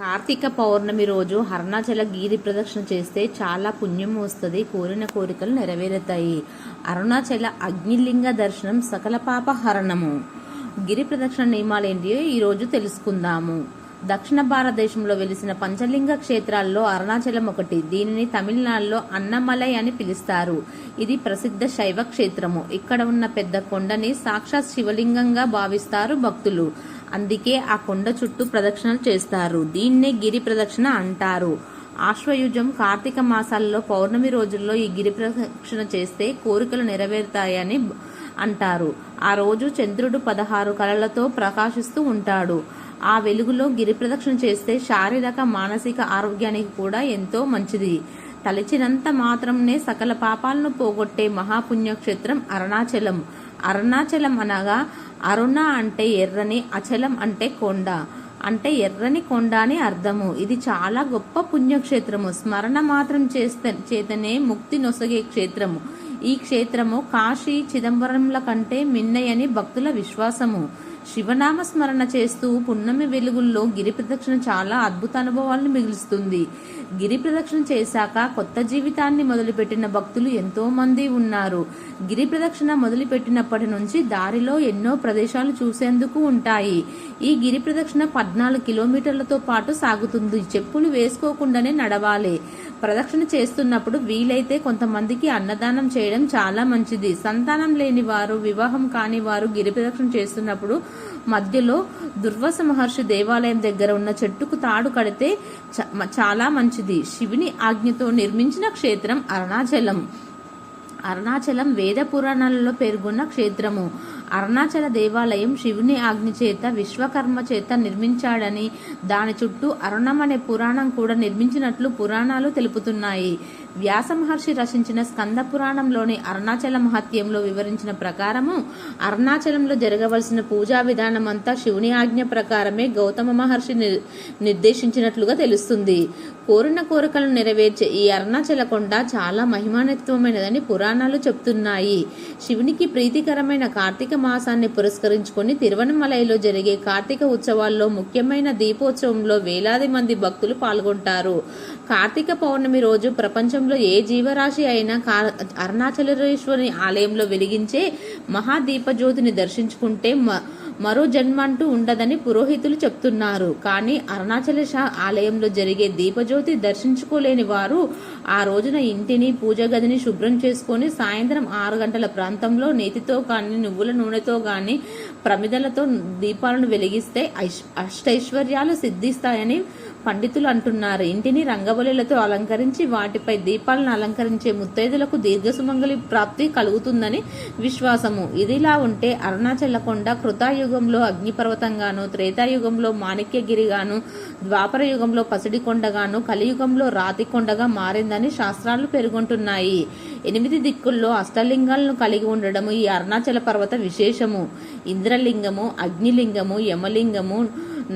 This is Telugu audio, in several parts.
కార్తీక పౌర్ణమి రోజు అరుణాచల గిరి ప్రదక్షిణ చేస్తే చాలా పుణ్యం వస్తుంది. కోరిన కోరికలు నెరవేరుతాయి. అరుణాచల అగ్నిలింగ దర్శనం సకల పాప హరణము గిరి ప్రదక్షిణ నియమాలు ఏంటియో ఈరోజు తెలుసుకుందాము. దక్షిణ భారతదేశంలో వెలిసిన పంచలింగ క్షేత్రాల్లో అరుణాచలం ఒకటి. దీనిని తమిళనాడులో అన్నమలై అని పిలుస్తారు. ఇది ప్రసిద్ధ శైవ క్షేత్రము. ఇక్కడ ఉన్న పెద్ద కొండని సాక్షాత్ శివలింగంగా భావిస్తారు భక్తులు. అందుకే ఆ కొండ చుట్టూ ప్రదక్షిణలు చేస్తారు. దీన్నే గిరి ప్రదక్షిణ అంటారు. ఆశ్వయుజం కార్తీక మాసాల్లో పౌర్ణమి రోజుల్లో ఈ గిరి ప్రదక్షిణ చేస్తే కోరికలు నెరవేరుతాయని అంటారు. ఆ రోజు చంద్రుడు పదహారు కళలతో ప్రకాశిస్తూ ఉంటాడు. ఆ వెలుగులో గిరి ప్రదక్షిణ చేస్తే శారీరక మానసిక ఆరోగ్యానికి కూడా ఎంతో మంచిది. తలచినంత మాత్రంనే సకల పాపాలను పోగొట్టే మహాపుణ్యక్షేత్రం అరుణాచలం. అరుణాచలం అనగా అరుణ అంటే ఎర్రని అచలం అంటే కొండ. అంటే ఎర్రని కొండ అని అర్థము. ఇది చాలా గొప్ప పుణ్యక్షేత్రము. స్మరణ మాత్రం చేస్తే చేతనే ముక్తి నొసగే క్షేత్రము. ఈ క్షేత్రము కాశీ చిదంబరంల కంటే మిన్నయని భక్తుల విశ్వాసము. శివనామ స్మరణ చేస్తూ పున్నమి వెలుగుల్లో గిరి ప్రదక్షిణ చాలా అద్భుత అనుభవాలను మిగులుస్తుంది. గిరి ప్రదక్షిణ చేశాక కొత్త జీవితాన్ని మొదలుపెట్టిన భక్తులు ఎంతో మంది ఉన్నారు. గిరి ప్రదక్షిణ మొదలుపెట్టినప్పటి నుంచి దారిలో ఎన్నో ప్రదేశాలు చూసేందుకు ఉంటాయి. ఈ గిరి ప్రదక్షిణ పద్నాలుగు కిలోమీటర్లతో పాటు సాగుతుంది. చెప్పులు వేసుకోకుండానే నడవాలి. ప్రదక్షిణ చేస్తున్నప్పుడు వీలైతే కొంతమందికి అన్నదానం చేయడం చాలా మంచిది. సంతానం లేని వారు వివాహం కాని వారు గిరి ప్రదక్షిణ చేస్తున్నప్పుడు మధ్యలో దుర్వాస మహర్షి దేవాలయం దగ్గర ఉన్న చెట్టుకు తాడు కడితే చ- చాలా మంచిది. శివుని ఆజ్ఞతో నిర్మించిన క్షేత్రం అరుణాచలం. అరుణాచలం వేద పురాణాలలో పేర్కొన్న క్షేత్రము. అరుణాచల దేవాలయం శివుని ఆజ్ఞ చేత విశ్వకర్మ చేత నిర్మించాడని దాని చుట్టూ అరుణం అనే పురాణం కూడా నిర్మించినట్లు పురాణాలు తెలుపుతున్నాయి. వ్యాస మహర్షి రచించిన స్కంద పురాణంలోని అరుణాచల మహత్యంలో వివరించిన ప్రకారము అరుణాచలంలో జరగవలసిన పూజా విధానం అంతా శివుని ఆజ్ఞ ప్రకారమే గౌతమ మహర్షి నిర్దేశించినట్లుగా తెలుస్తుంది. కోరిన కోరికలను నెరవేర్చే ఈ అరుణాచల కొండ చాలా మహిమాన్వితమైనదని పురాణాలు చెప్తున్నాయి. శివునికి ప్రీతికరమైన కార్తీక మాసాన్ని పురస్కరించుకొని తిరువనమలైలో జరిగే కార్తీక ఉత్సవాల్లో ముఖ్యమైన దీపోత్సవంలో వేలాది మంది భక్తులు పాల్గొంటారు. కార్తీక పౌర్ణమి రోజు ప్రపంచం ప్రపంచంలో ఏ జీవరాశి అయినా కా- అరుణాచలేశ్వరి ఆలయంలో వెలిగించే మహాదీపజ్యోతిని దర్శించుకుంటే మ- మరో జన్మ అంటూ ఉండదని పురోహితులు చెప్తున్నారు. కానీ అరుణాచలేశ ఆలయంలో జరిగే దీపజ్యోతి దర్శించుకోలేని వారు ఆ రోజున ఇంటిని పూజ గదిని శుభ్రం చేసుకొని సాయంత్రం ఆరు గంటల ప్రాంతంలో నేతితో కానీ నువ్వుల నూనెతో కానీ ప్రమిదలతో దీపాలను వెలిగిస్తే అష్టైశ్వర్యాలు సిద్ధిస్తాయని పండితులు అంటున్నారు. ఇంటిని రంగవల్లులతో అలంకరించి వాటిపై దీపాలను అలంకరించే ముత్తైదులకు దీర్ఘసుమంగళి ప్రాప్తి కలుగుతుందని విశ్వాసము. ఇదిలా ఉంటే అరుణాచల కొండ కృతాయుగంలో అగ్నిపర్వతంగాను త్రేతాయుగంలో మాణిక్యగిరిగాను ద్వాపర యుగంలో పసిడి కొండగాను కలియుగంలో రాతి కొండగా మారిందని శాస్త్రాలు పేర్కొంటున్నాయి. ఎనిమిది దిక్కుల్లో అష్టలింగాలను కలిగి ఉండడము ఈ అరుణాచల పర్వత విశేషము. ఇంద్రలింగము అగ్నిలింగము యమలింగము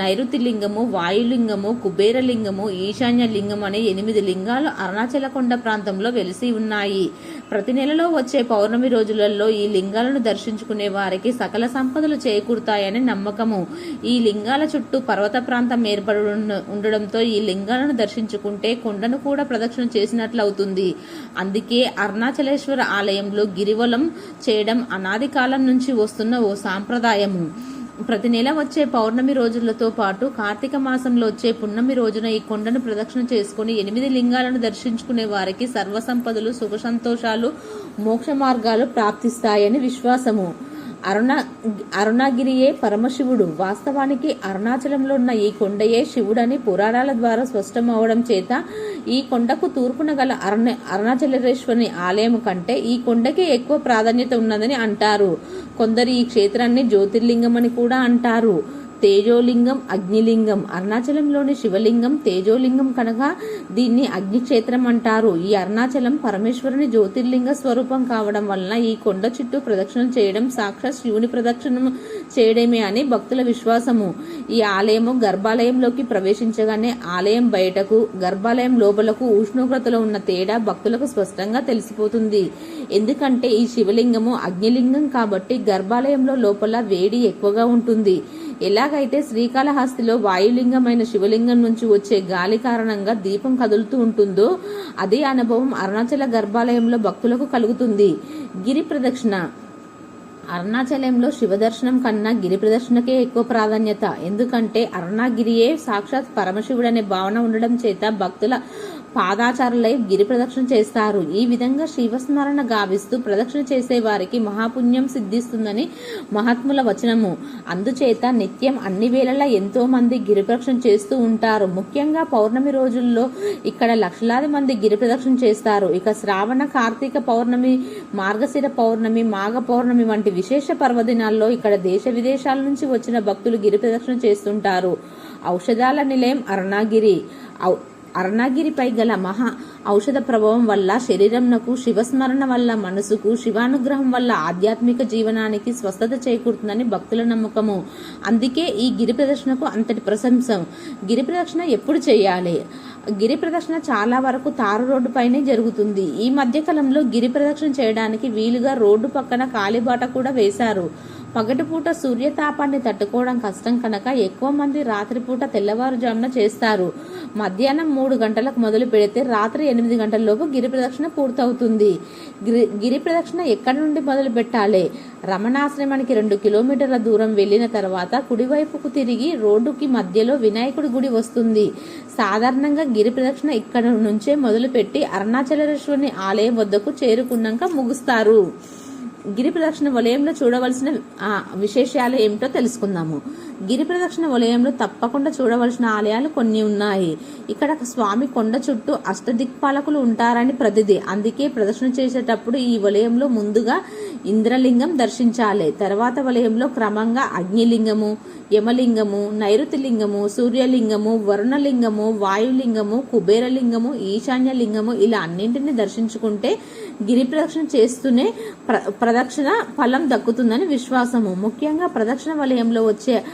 నైరుతి లింగము వాయులింగము కుబేరలింగము ఈశాన్య లింగం అనే ఎనిమిది లింగాలు అరుణాచల కొండ ప్రాంతంలో వెలిసి ఉన్నాయి. ప్రతి నెలలో వచ్చే పౌర్ణమి రోజులలో ఈ లింగాలను దర్శించుకునే వారికి సకల సంపదలు చేకూరుతాయని నమ్మకము. ఈ లింగాల చుట్టూ పర్వత ప్రాంతం ఏర్పడి ఉండడంతో ఈ లింగాలను దర్శించుకుంటే కొండను కూడా ప్రదక్షిణ చేసినట్లు అవుతుంది అందుకే అరుణాచలేశ్వర ఆలయంలో గిరివలం చేయడం అనాది కాలం నుంచి వస్తున్న ఓ సాంప్రదాయము. ప్రతి నెల వచ్చే పౌర్ణమి రోజులతో పాటు కార్తీక మాసంలో వచ్చే పున్నమి రోజున ఈ కొండను ప్రదక్షిణ చేసుకుని ఎనిమిది లింగాలను దర్శించుకునే వారికి సర్వసంపదలు సుఖ సంతోషాలు మోక్ష మార్గాలు ప్రాప్తిస్తాయని విశ్వాసము. అరుణ అరుణగిరియే పరమశివుడు. వాస్తవానికి అరుణాచలంలో ఉన్న ఈ కొండయే శివుడని పురాణాల ద్వారా స్పష్టమవడం చేత ఈ కొండకు తూర్పున గల అరుణ అరుణాచలేశ్వరుని ఆలయం కంటే ఈ కొండకే ఎక్కువ ప్రాధాన్యత ఉన్నదని అంటారు. కొందరు ఈ క్షేత్రాన్ని జ్యోతిర్లింగం అని కూడా అంటారు. తేజోలింగం అగ్నిలింగం. అరుణాచలంలోని శివలింగం తేజోలింగం కనుక దీన్ని అగ్నిక్షేత్రం అంటారు. ఈ అరుణాచలం పరమేశ్వరుని జ్యోతిర్లింగ స్వరూపం కావడం వలన ఈ కొండ చుట్టూ ప్రదక్షిణ చేయడం సాక్షాత్ శివుని ప్రదక్షిణం చేయడమే అని భక్తుల విశ్వాసము. ఈ ఆలయము గర్భాలయంలోకి ప్రవేశించగానే ఆలయం బయటకు గర్భాలయం లోపలకు ఉష్ణోగ్రతలో ఉన్న తేడా భక్తులకు స్పష్టంగా తెలిసిపోతుంది. ఎందుకంటే ఈ శివలింగము అగ్నిలింగం కాబట్టి గర్భాలయంలో లోపల వేడి ఎక్కువగా ఉంటుంది. ఎలాగైతే శ్రీకాళహస్తిలో వాయులింగమైన శివలింగం నుంచి వచ్చే గాలి కారణంగా దీపం కదులుతూ ఉంటుందో అదే అనుభవం అరుణాచల గర్భాలయంలో భక్తులకు కలుగుతుంది. గిరి ప్రదక్షిణ. అరుణాచలంలో శివ దర్శనం కన్నా గిరి ప్రదర్శనకే ఎక్కువ ప్రాధాన్యత. ఎందుకంటే అరుణాగిరియే సాక్షాత్ పరమశివుడనే భావన ఉండడం చేత భక్తుల పాదాచారులై గిరి ప్రదక్షిణ చేస్తారు. ఈ విధంగా శివస్మరణ గావిస్తూ ప్రదక్షిణ చేసే వారికి మహాపుణ్యం సిద్ధిస్తుందని మహాత్ముల వచనము. అందుచేత నిత్యం అన్ని వేళలా ఎంతో మంది గిరి ప్రదక్షిణ చేస్తూ ఉంటారు. ముఖ్యంగా పౌర్ణమి రోజుల్లో ఇక్కడ లక్షలాది మంది గిరి ప్రదక్షిణ చేస్తారు. ఇక శ్రావణ కార్తీక పౌర్ణమి మార్గశిర పౌర్ణమి మాఘ పౌర్ణమి వంటి విశేష పర్వదినాల్లో ఇక్కడ దేశ విదేశాల నుంచి వచ్చిన భక్తులు గిరి ప్రదక్షిణ చేస్తుంటారు. ఔషధాల నిలయం అరుణాగిరి. ఔ- అర్ణగిరిపై గల మహా ఔషధ ప్రభావం వల్ల శరీరంనకు శివస్మరణ వల్ల మనసుకు శివానుగ్రహం వల్ల ఆధ్యాత్మిక జీవనానికి స్వస్థత చేకూరుతుందని భక్తుల నమ్మకము. అందుకే ఈ గిరి ప్రదక్షిణకు అంతటి ప్రశంసం. గిరి ప్రదక్షిణ ఎప్పుడు చేయాలి? గిరి ప్రదక్షిణ చాలా వరకు తారు రోడ్డు పైనే జరుగుతుంది. ఈ మధ్య కాలంలో గిరి ప్రదక్షిణ చేయడానికి వీలుగా రోడ్డు పక్కన కాలిబాట కూడా వేశారు. పగటిపూట సూర్యతాపాన్ని తట్టుకోవడం కష్టం కనుక ఎక్కువ మంది రాత్రిపూట తెల్లవారుజామున చేస్తారు. మధ్యాహ్నం మూడు గంటలకు మొదలు పెడితే రాత్రి ఎనిమిది గంటల లోపు గిరి ప్రదక్షిణ పూర్తవుతుంది. గిరి గిరి ప్రదక్షిణ ఎక్కడి నుండి మొదలు పెట్టాలి? రమణాశ్రమానికి రెండు కిలోమీటర్ల దూరం వెళ్ళిన తర్వాత కుడివైపుకు తిరిగి రోడ్డుకి మధ్యలో వినాయకుడి గుడి వస్తుంది. సాధారణంగా గిరి ప్రదక్షిణ ఇక్కడ నుంచే మొదలుపెట్టి అరుణాచలేశ్వరుని ఆలయం వద్దకు చేరుకున్నాక ముగుస్తారు. గిరి ప్రదక్షిణ వలయంలో చూడవలసిన విశేషాలు ఏమిటో తెలుసుకుందాము. గిరి ప్రదక్షిణ వలయంలో తప్పకుండా చూడవలసిన ఆలయాలు కొన్ని ఉన్నాయి. ఇక్కడ స్వామి కొండ చుట్టూ అష్టదిక్పాలకులు ఉంటారని ప్రతిది. అందుకే ప్రదర్శన చేసేటప్పుడు ఈ వలయంలో ముందుగా ఇంద్రలింగం దర్శించాలి. తర్వాత వలయంలో క్రమంగా అగ్నిలింగము యమలింగము నైరుతిలింగము సూర్యలింగము వరుణలింగము వాయులింగము కుబేరలింగము ఈశాన్యలింగము ఇలా అన్నింటిని దర్శించుకుంటే గిరి ప్రదక్షిణ చేస్తూనే ప్ర ప్రదక్షిణ ఫలం దక్కుతుందని విశ్వాసము. ముఖ్యంగా ప్రదక్షిణ వలయంలో వచ్చే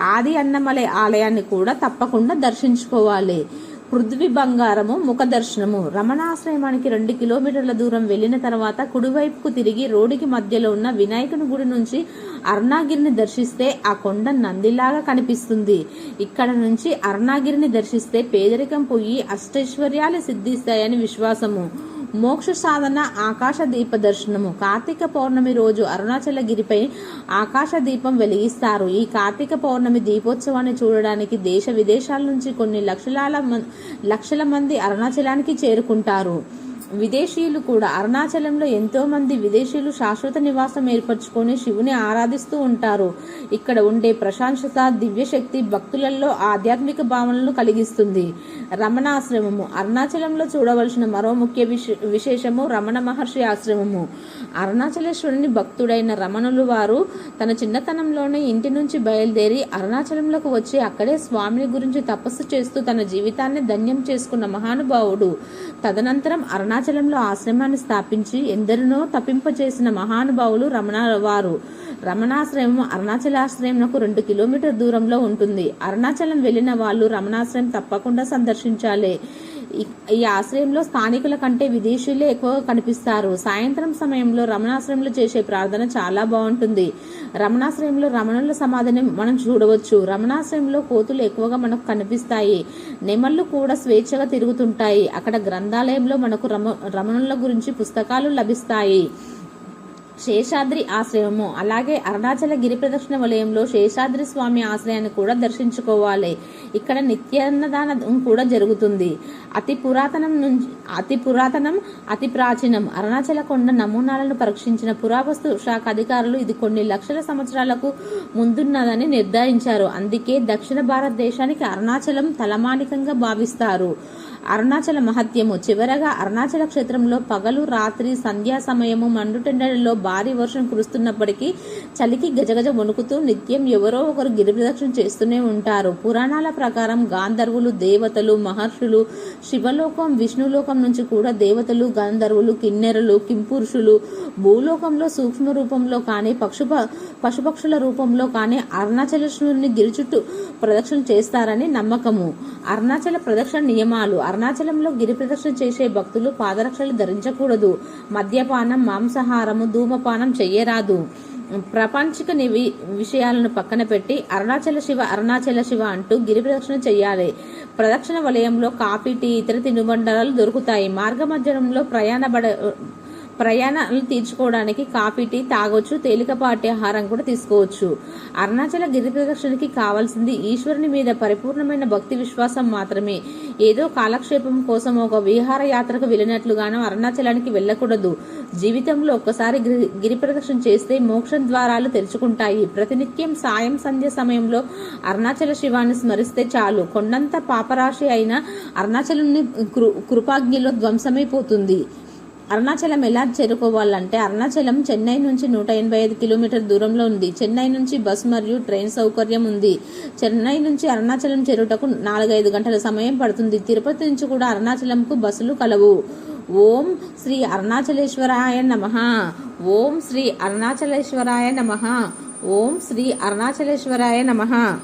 ఆది అన్నమలై ఆలయాన్ని కూడా తప్పకుండా దర్శించుకోవాలి. పృథ్వీ బంగారము ముఖ దర్శనము. రమణాశ్రమానికి రెండు కిలోమీటర్ల దూరం వెళ్ళిన తర్వాత కుడివైపుకు తిరిగి రోడ్డుకి మధ్యలో ఉన్న వినాయకుని గుడి నుంచి అరుణాగిరిని దర్శిస్తే ఆ కొండ నందిలాగా కనిపిస్తుంది. ఇక్కడ నుంచి అరుణాగిరిని దర్శిస్తే పేదరికం పోయి అష్టైశ్వర్యాలు సిద్ధిస్తాయని విశ్వాసము. మోక్ష సాధన ఆకాశ దీప దర్శనము. కార్తీక పౌర్ణమి రోజు అరుణాచల గిరిపై ఆకాశ దీపం వెలిగిస్తారు. ఈ కార్తీక పౌర్ణమి దీపోత్సవాన్ని చూడడానికి దేశ విదేశాల నుంచి కొన్ని లక్షలాల మం- లక్షల మంది అరుణాచలానికి చేరుకుంటారు. విదేశీయులు కూడా అరుణాచలంలో ఎంతో మంది విదేశీయులు శాశ్వత నివాసం ఏర్పరచుకొని శివుని ఆరాధిస్తూ ఉంటారు. ఇక్కడ ఉండే ప్రశాంతత దివ్యశక్తి భక్తులలో ఆధ్యాత్మిక భావనలు కలిగిస్తుంది. రమణాశ్రమము. అరుణాచలంలో చూడవలసిన మరో ముఖ్య విశే- విశేషము రమణ మహర్షి ఆశ్రమము. అరుణాచలేశ్వరుని భక్తుడైన రమణులు వారు తన చిన్నతనంలోనే ఇంటి నుంచి బయలుదేరి అరుణాచలంలోకి వచ్చి అక్కడే స్వామిని గురించి తపస్సు చేస్తూ తన జీవితాన్ని ధన్యం చేసుకున్న మహానుభావుడు. తదనంతరం అరుణాచలంలో ఆశ్రమాన్ని స్థాపించి ఎందరినో తప్పింపచేసిన మహానుభావులు రమణ వారు. రమణాశ్రయం అరుణాచలాశ్రయంకు రెండు కిలోమీటర్ దూరంలో ఉంటుంది. అరుణాచలం వెళ్ళిన వాళ్ళు రమణాశ్రయం తప్పకుండా సందర్శించాలి. ఈ- ఆశ్రయంలో స్థానికుల కంటే విదేశీయులే ఎక్కువగా కనిపిస్తారు. సాయంత్రం సమయంలో రమణాశ్రయంలో చేసే ప్రార్థన చాలా బాగుంటుంది. రమణాశ్రయంలో రమణుల సమాధిని మనం చూడవచ్చు. రమణాశ్రయంలో కోతులు ఎక్కువగా మనకు కనిపిస్తాయి. నెమళ్ళు కూడా స్వేచ్ఛగా తిరుగుతుంటాయి. అక్కడ గ్రంథాలయంలో మనకు రమ రమణుల గురించి పుస్తకాలు లభిస్తాయి. శేషాద్రి ఆశ్రయము. అలాగే అరుణాచల గిరి ప్రదక్షిణ వలయంలో శేషాద్రి స్వామి ఆశ్రయాన్ని కూడా దర్శించుకోవాలి. ఇక్కడ నిత్యాన్నదానం కూడా జరుగుతుంది. అతి పురాతనం నుంచి అతి పురాతనం అతి ప్రాచీనం. అరుణాచల కొండ నమూనాలను పరీక్షించిన పురావస్తు శాఖ అధికారులు ఇది కొన్ని లక్షల సంవత్సరాలకు ముందున్నదని నిర్ధారించారు. అందుకే దక్షిణ భారతదేశానికి అరుణాచలం తలమానికంగా భావిస్తారు. అరుణాచల మహత్యము. చివరగా అరుణాచల క్షేత్రంలో పగలు రాత్రి సంధ్యా సమయము మండుటెండలలో భారీ వర్షం కురుస్తున్నప్పటికీ చలికి గజగజ వణుకుతూ నిత్యం ఎవరో ఒకరు గిరి ప్రదక్షిణ చేస్తూనే ఉంటారు. పురాణాల ప్రకారం గాంధర్వులు దేవతలు మహర్షులు శివలోకం విష్ణులోకం నుంచి కూడా దేవతలు గాంధర్వులు కిన్నెరలు కింపురుషులు భూలోకంలో సూక్ష్మ రూపంలో కానీ పక్షు పశుపక్షుల రూపంలో కానీ అరుణాచలేశ్వరుని గిరి చుట్టూ ప్రదక్షిణ చేస్తారని నమ్మకము. అరుణాచల ప్రదక్షిణ నియమాలు. అరుణాచలంలో గిరి ప్రదక్షిణ చేసే భక్తులు పాదరక్షలు ధరించకూడదు. మద్యపానం మాంసాహారము ధూమపానం చెయ్యరాదు. ప్రపంచిక నివి విషయాలను పక్కన పెట్టి అరుణాచల శివ అరుణాచల శివ అంటూ గిరి ప్రదక్షిణ చేయాలి ప్రదక్షిణ వలయంలో కాఫీ టీ ఇతర తినుబండారాలు దొరుకుతాయి. మార్గ మధ్యంలో ప్రయాణ బడ ప్రయాణాలు తీర్చుకోవడానికి కాఫీ టీ తాగొచ్చు తేలికపాటి ఆహారం కూడా తీసుకోవచ్చు. అరుణాచల గిరి ప్రదక్షిణకి కావాల్సింది ఈశ్వరుని మీద పరిపూర్ణమైన భక్తి విశ్వాసం మాత్రమే. ఏదో కాలక్షేపం కోసం ఒక విహారయాత్రకు వెళ్ళినట్లుగాను అరుణాచలానికి వెళ్ళకూడదు. జీవితంలో ఒక్కసారి గిరి గిరి ప్రదక్షిణ చేస్తే మోక్షం ద్వారాలు తెరుచుకుంటాయి. ప్రతినిత్యం సాయం సంధ్య సమయంలో అరుణాచల శివాన్ని స్మరిస్తే చాలు. కొండంత పాపరాశి అయిన అరుణాచలుని కృ కృపాగ్నిలో ధ్వంసమైపోతుంది. అరుణాచలం ఎలా చేరుకోవాలంటే అరుణాచలం చెన్నై నుంచి నూట ఎనభై ఐదు కిలోమీటర్ దూరంలో ఉంది. చెన్నై నుంచి బస్ మరియు ట్రైన్ సౌకర్యం ఉంది. చెన్నై నుంచి అరుణాచలం చేరుటకు నాలుగైదు గంటల సమయం పడుతుంది. తిరుపతి నుంచి కూడా అరుణాచలంకు బస్సులు కలవు. ఓం శ్రీ అరుణాచలేశ్వరాయ నమ. ఓం శ్రీ అరుణాచలేశ్వరాయ నమ. ఓం శ్రీ అరుణాచలేశ్వరాయ నమ.